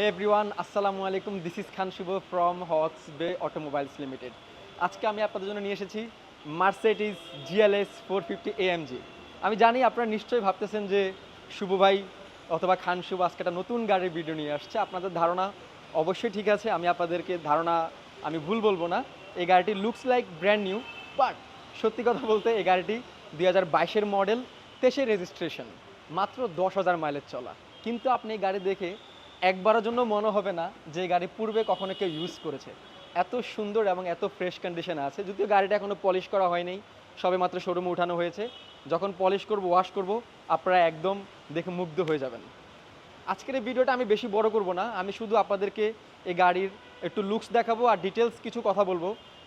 হে everyone আসসালামু আলাইকুম this is Khan Shuvo from Hots Bay Automobiles Limited আজকে আমি আপনাদের জন্য নিয়ে এসেছি Mercedes GLS four fifty AMG আমি জানি আপনারা নিশ্চয়ই ভাবতেছেন যে শুভ ভাই অথবা খান শুভ আজকে একটা নতুন গাড়ির ভিডিও নিয়ে আসছে। আপনাদের ধারণা অবশ্যই ঠিক আছে। আমি আপনাদেরকে ধারণা আমি ভুল বলব না। এই গাড়িটি looks like brand new but সত্যি কথা বলতে এই গাড়িটি দুই হাজার বাইশের মডেল তেইশের রেজিস্ট্রেশন মাত্র দশ হাজার মাইলেজ চলা। কিন্তু আপনি এই গাড়ি দেখে একবারের জন্য মনে হবে না যে গাড়ি পূর্বে কখনো কেউ ইউজ করেছে। এত সুন্দর এবং এত ফ্রেশ কন্ডিশনে আছে। যদিও গাড়িটা এখনও পলিশ করা হয়নি, সবে মাত্র শোরুমে উঠানো হয়েছে। যখন পলিশ করব ওয়াশ করব, আপনারা একদম দেখে মুগ্ধ হয়ে যাবেন। আজকের এই ভিডিওটা আমি বেশি বড় করব না। আমি শুধু আপনাদেরকে এই গাড়ির একটু লুকস দেখাবো আর ডিটেলস কিছু কথা বলব।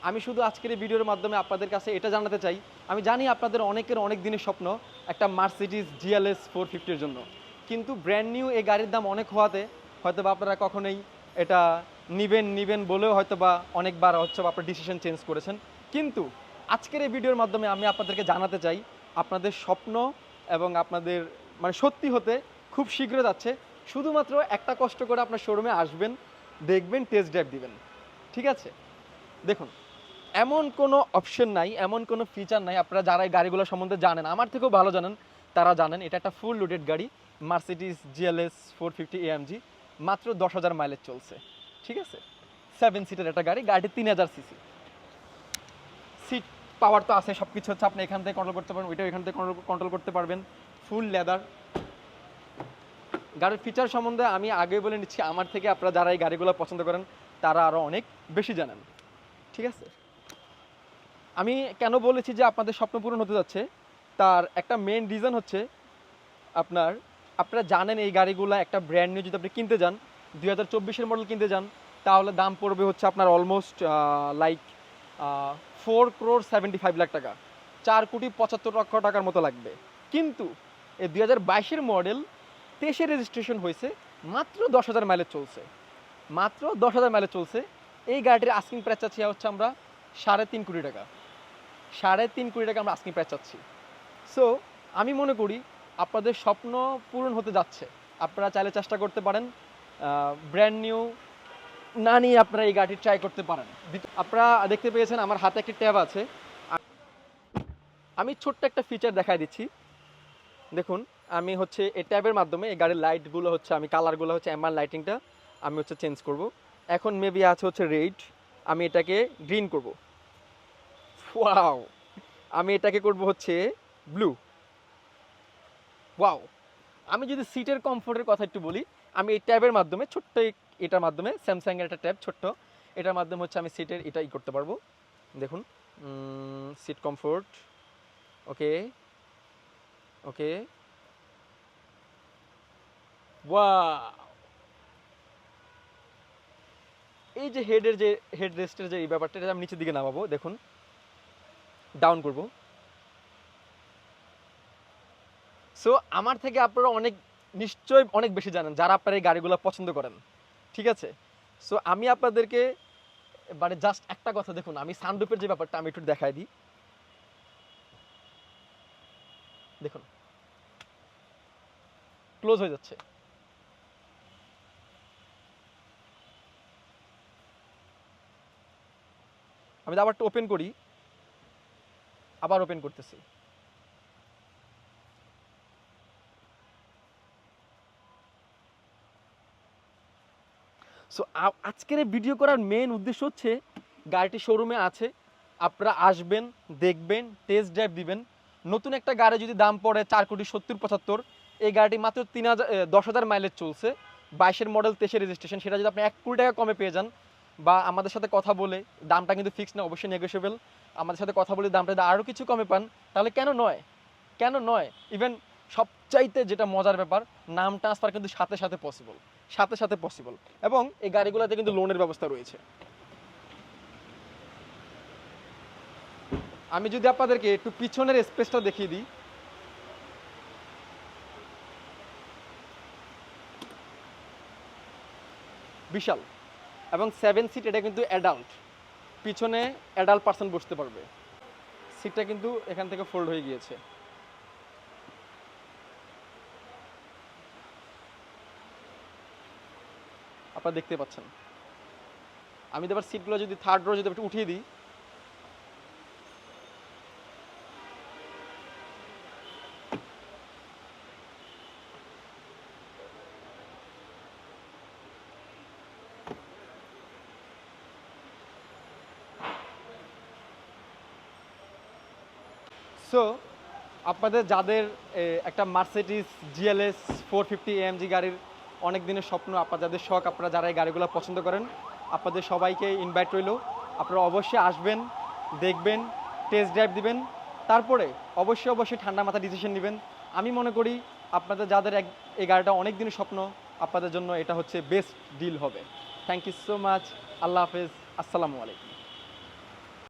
আমি শুধু আজকের এই ভিডিওর মাধ্যমে আপনাদের কাছে এটা জানাতে চাই। আমি জানি আপনাদের অনেকের অনেক দিনের স্বপ্ন একটা মার্সিডিস জিএলএস ফোর ফিফটির জন্য। কিন্তু ব্র্যান্ড নিউ এই গাড়ির দাম অনেক হওয়াতে হয়তো বা আপনারা কখনোই এটা নিবেন নিবেন বলেও হয়তো বা অনেকবার হচ্ছে আপনার ডিসিশন চেঞ্জ করেছেন। কিন্তু আজকের এই ভিডিওর মাধ্যমে আমি আপনাদেরকে জানাতে চাই, আপনাদের স্বপ্ন এবং আপনাদের মানে সত্যি হতে খুব শীঘ্র যাচ্ছে। শুধুমাত্র একটা কষ্ট করে আপনার শোরুমে আসবেন, দেখবেন টেস্ট ড্রাইভ দিবেন। ঠিক আছে? দেখুন, এমন কোনো অপশন নাই, এমন কোনো ফিচার নাই। আপনারা যারা এই গাড়িগুলো সম্বন্ধে জানেন, আমার থেকেও ভালো জানেন, তারা জানেন এটা একটা ফুল লোডেড গাড়ি। Mercedes GLS four fifty AMG মাত্র দশ হাজার মাইলেজ চলছে। ঠিক আছে? সেভেন সিটের একটা গাড়ি, গাড়িটি তিন হাজার সিসি সিট পাওয়ার তো আছে সব কিছু হচ্ছে আপনি এখান থেকে কন্ট্রোল করতে পারবেন, ওইটাও এখান থেকে কন্ট্রোল করতে পারবেন। ফুল লেদার গাড়ির ফিচার সম্বন্ধে আমি আগে বলে নিচ্ছি, আমার থেকে আপনারা যারা এই গাড়িগুলো পছন্দ করেন, তারা আরও অনেক বেশি জানেন। ঠিক আছে? আমি কেন বলেছি যে আপনাদের স্বপ্ন পূরণ হতে যাচ্ছে? তার একটা মেন রিজন হচ্ছে আপনার আপনারা জানেন এই গাড়িগুলো একটা ব্র্যান্ড নিউ যদি আপনি কিনতে যান, দুই হাজার চব্বিশের মডেল কিনতে যান, তাহলে দাম পড়বে হচ্ছে আপনার almost like four crore seventy five lakh টাকা। চার কোটি পঁচাত্তর লক্ষ টাকার মতো লাগবে। কিন্তু এই দুই হাজার বাইশের মডেল তেইশে রেজিস্ট্রেশন হয়েছে, মাত্র দশ হাজার মাইলেজ চলছে। মাত্র দশ হাজার মাইলেজ চলছে। এই গাড়িটির আস্কিং প্রাইস চাচ্ছি হচ্ছে আমরা সাড়ে তিন কোটি টাকা। সাড়ে তিন কোটি টাকা আমরা আস্কিং প্রাইস চাচ্ছি। সো আমি মনে করি আপনাদের স্বপ্ন পূরণ হতে যাচ্ছে। আপনারা চাইলে চেষ্টা করতে পারেন ব্র্যান্ড নিউ না নিয়ে আপনারা এই গাড়ি ট্রাই করতে পারেন। আপনারা দেখতে পেয়েছেন আমার হাতে একটি ট্যাব আছে। আমি ছোট্ট একটা ফিচার দেখাই দিচ্ছি। দেখুন, আমি হচ্ছে এই ট্যাবের মাধ্যমে এই গাড়ির লাইটগুলো হচ্ছে, আমি কালারগুলো হচ্ছে এমআর লাইটিংটা আমি হচ্ছে চেঞ্জ করব। এখন মেবি আছে হচ্ছে রেড আমি এটাকে গ্রিন করব। ওয়াও আমি এটাকে করব হচ্ছে ব্লু ওয়াও আমি যদি সিটের কমফোর্টের কথা একটু বলি, আমি এই ট্যাবের মাধ্যমে ছোট্ট এটার মাধ্যমে স্যামসাংয়ের একটা ট্যাব ছোট্ট, এটার মাধ্যমে হচ্ছে আমি সিটের এটাই করতে পারব। দেখুন সিট কমফোর্ট ওকে ওকে। ওয়া এই যে হেডের যে হেড রেস্টের যে এই ব্যাপারটা, এটা আমি নিচের দিকে নামাবো, দেখুন। ডাউন করব। সো আমার থেকে আপনারা অনেক, নিশ্চয়ই অনেক বেশি জানেন যারা আপনারা এই গাড়িগুলো পছন্দ করেন। ঠিক আছে? সো আমি আপনাদেরকে মানে জাস্ট একটা কথা দেখুন, আমি সানরুপের যে ব্যাপারটা আমি একটু দেখাই দিই। দেখুন। ক্লোজ হয়ে যাচ্ছে। আমি আবার একটু ওপেন করি। আবার ওপেন করতেছি। সো আজকের এই ভিডিও করার মেন উদ্দেশ্য হচ্ছে গাড়িটি শোরুমে আছে। আপনারা আসবেন, দেখবেন টেস্ট ড্রাইভ দিবেন। নতুন একটা গাড়ি যদি দাম পড়ে চার কোটি সত্তর, পঁচাত্তর, এই গাড়িটি মাত্র তিন হাজার দশ হাজার মাইলেজ চলছে। বাইশের মডেল তেইশের রেজিস্ট্রেশন সেটা যদি আপনি এক কোটি টাকা কমে পেয়ে যান বা আমাদের সাথে কথা বলে দামটা কিন্তু ফিক্স না, অবশ্যই নেগোসিয়েবল আমাদের সাথে কথা বলে দামটা যদি আরও কিছু কমে পান, তাহলে কেন নয়? কেন নয়? ইভেন সবচাইতে যেটা মজার ব্যাপার, নাম ট্রান্সফার কিন্তু সাথে সাথে পসিবল সাথে সাথে পসিবল এবং এই গাড়িগুলোতে কিন্তু লোনের ব্যবস্থা রয়েছে। আমি যদি আপনাদেরকে একটু পিছনের স্পেসটা দেখিয়ে দিই। বিশাল। এবং সেভেন সিট এটা কিন্তু অ্যাডাল্ট পিছনে অ্যাডাল্ট পার্সন বসতে পারবে। সিটটা কিন্তু এখান থেকে ফোল্ড হয়ে গিয়েছে। আপনারা দেখতে পাচ্ছেন। আমি তো এবার সিটগুলো যদি থার্ড রো যদি একটু উঠিয়ে দিই। সো আপনাদের যাদের একটা Mercedes GLS four fifty AMG গাড়ির অনেক দিনের স্বপ্ন আপনার যাদের শখ, আপনারা যারা এই গাড়িগুলো পছন্দ করেন, আপনাদের সবাইকে ইনভাইট রইল। আপনারা অবশ্যই আসবেন, দেখবেন টেস্ট ড্রাইভ দিবেন, তারপরে অবশ্যই অবশ্যই ঠান্ডা মাথা ডিসিশন নেবেন। আমি মনে করি আপনাদের যাদের এক, এই গাড়িটা অনেক দিনের স্বপ্ন, আপনাদের জন্য এটা হচ্ছে বেস্ট ডিল হবে। থ্যাংক ইউ সো মাচ আল্লাহ হাফেজ, আসসালামু আলাইকুম।